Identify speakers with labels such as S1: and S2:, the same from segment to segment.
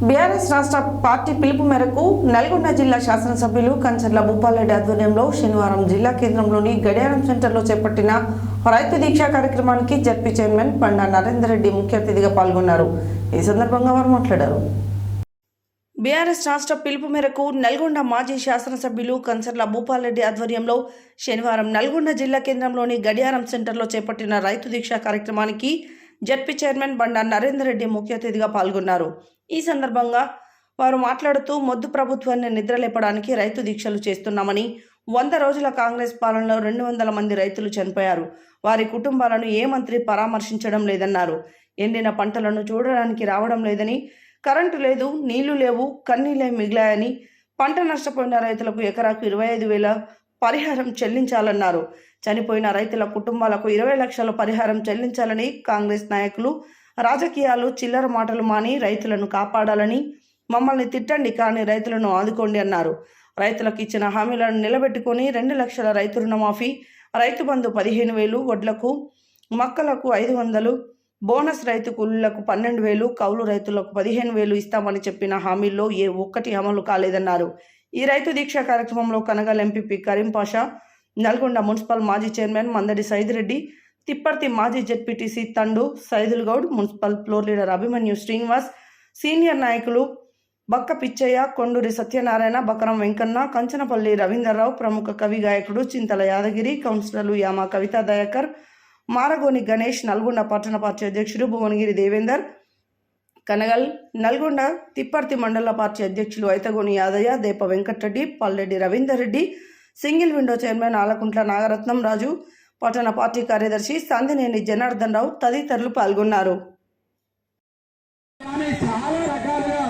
S1: BRS రాష్ట్ర party పిలుపు మేరకు నల్గొండ జిల్లా శాసనసభ్యులు కంచర్ల భూపాలరెడ్డి ఆధ్వర్యంలో శనివారం జిల్లా కేంద్రంలోని గడియారం సెంటర్లో చేపట్టిన రైతు దీక్ష కార్యక్రమానికి జడ్పీ చైర్మన్ పండా నరేందర్ రెడ్డి ముఖ్య అతిథిగా పాల్గొన్నారు. ఈ సందర్భంగా వారు మాట్లాడారు. బీఆర్ఎస్ రాష్ట్ర పిలుపు మేరకు నల్గొండ మాజీ శాసనసభ్యులు కన్సర్ల భూపాలరెడ్డి ఆధ్వర్యంలో శనివారం నల్గొండ జిల్లా కేంద్రంలోని గడియారం సెంటర్లో చేపట్టిన రైతు దీక్ష కార్యక్రమానికి జడ్పీ చైర్మన్ బండా నరేందర్ రెడ్డి ముఖ్య అతిథిగా పాల్గొన్నారు. ఈ సందర్భంగా వారు మాట్లాడుతూ మొద్దు ప్రభుత్వాన్ని నిద్రలేపడానికి రైతు దీక్షలు చేస్తున్నామని వంద రోజుల కాంగ్రెస్ పాలనలో రెండు వందల మంది రైతులు చనిపోయారు. వారి కుటుంబాలను ఏ మంత్రి పరామర్శించడం లేదన్నారు. ఎండిన పంటలను చూడడానికి రావడం లేదని కరెంటు లేదు నీళ్ళు లేవు కన్నీలే మిగిలాయని పంట నష్టపోయిన రైతులకు ఎకరాకు ఇరవై ఐదు వేల పరిహారం చెల్లించాలన్నారు. చనిపోయిన రైతుల కుటుంబాలకు ఇరవై లక్షల పరిహారం చెల్లించాలని కాంగ్రెస్ నాయకులు రాజకీయాలు చిల్లర మాటలు మాని రైతులను కాపాడాలని మమ్మల్ని తిట్టండి కానీ రైతులను ఆదుకోండి అన్నారు. రైతులకు ఇచ్చిన హామీలను నిలబెట్టుకొని రెండు లక్షల రైతు రుణమాఫీ రైతు బంధు పదిహేను వేలు వడ్లకు మొక్కలకు ఐదు వందలు బోనస్ రైతు కూలీలకు పన్నెండు వేలు కౌలు రైతులకు పదిహేను వేలు ఇస్తామని చెప్పిన హామీల్లో ఏ ఒక్కటి అమలు కాలేదన్నారు. ఈ రైతు దీక్ష కార్యక్రమంలో కనగల్ ఎంపీపీ కరీం పాషా నల్గొండ మున్సిపల్ మాజీ చైర్మన్ మందడి సైదిరెడ్డి తిప్పర్తి మాజీ ZPTC Thandu Saidul Goud municipal floor leader Abhimanyu Srinivas senior నాయకులు బక్క పిచ్చయ్య కొండూరి సత్యనారాయణ బకరం వెంకన్న కంచనపల్లి రవీందర్రావు ప్రముఖ కవి గాయకుడు చింతల యాదగిరి కౌన్సిలర్లు యామ కవితా దయాకర్ మారగోని గణేష్ నల్గొండ పట్టణ పార్టీ అధ్యక్షుడు భువనగిరి దేవేందర్ కనగల్ నల్గొండ తిప్పర్తి మండల పార్టీ అధ్యక్షులు Aithagoni Yadaiah Depa Venkatareddy Palleddi Ravinder Reddy single window chairman Alakuntla Nagaratnam Raju పట్టణ పార్టీ కార్యదర్శి సందినేని జనార్దన్ రావు తదితరులు పాల్గొన్నారు.
S2: కానీ చాలా రకాలుగా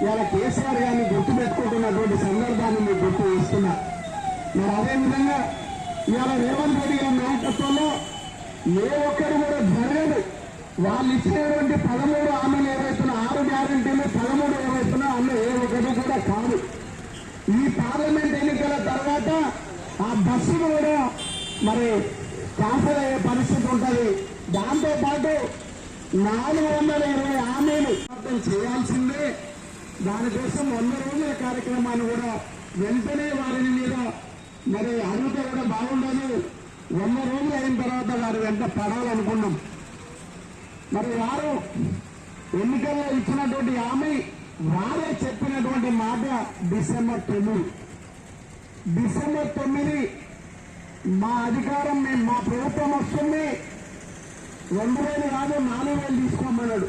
S2: ఇవాళ కేసీఆర్ గారిని గుర్తు పెట్టుకుంటున్నటువంటి సందర్భాన్ని మీకు గుర్తు చేస్తున్నా. మరి అదేవిధంగా ఇవాళ రేవంత్ రెడ్డి గారి నాయకత్వంలో ఏ ఒక్కరు కూడా జరగదు వాళ్ళు ఇచ్చినటువంటి పదమూడు హామీలు ఏవైతున్నా ఆరు గ్యారంటీలు పదమూడు ఏవైతున్నా అందులో ఏ ఒక్కటి కూడా కాదు. ఈ పార్లమెంట్ ఎన్నికల తర్వాత ఆ బస్సు కూడా మరి క్యాన్సల్ అయ్యే పరిస్థితి ఉంటుంది. దాంతో పాటు నాలుగు వందల ఇరవై హామీలు అర్థం చేయాల్సిందే. దానికోసం వంద రోజుల కార్యక్రమాన్ని కూడా వెంటనే వారిని మీద మరి అడిగితే కూడా బాగుండదు. వంద రోజులు అయిన తర్వాత వారి వెంట పడాలనుకున్నాం. మరి వారు ఎన్నికల్లో ఇచ్చినటువంటి హామీ వారే చెప్పినటువంటి మాట డిసెంబర్ తొమ్మిది. డిసెంబర్ తొమ్మిది మా అధికారం మేము మా ప్రభుత్వం వస్తుంది. రెండు వేలు కాదు నాలుగు వేలు తీసుకోమన్నాడు.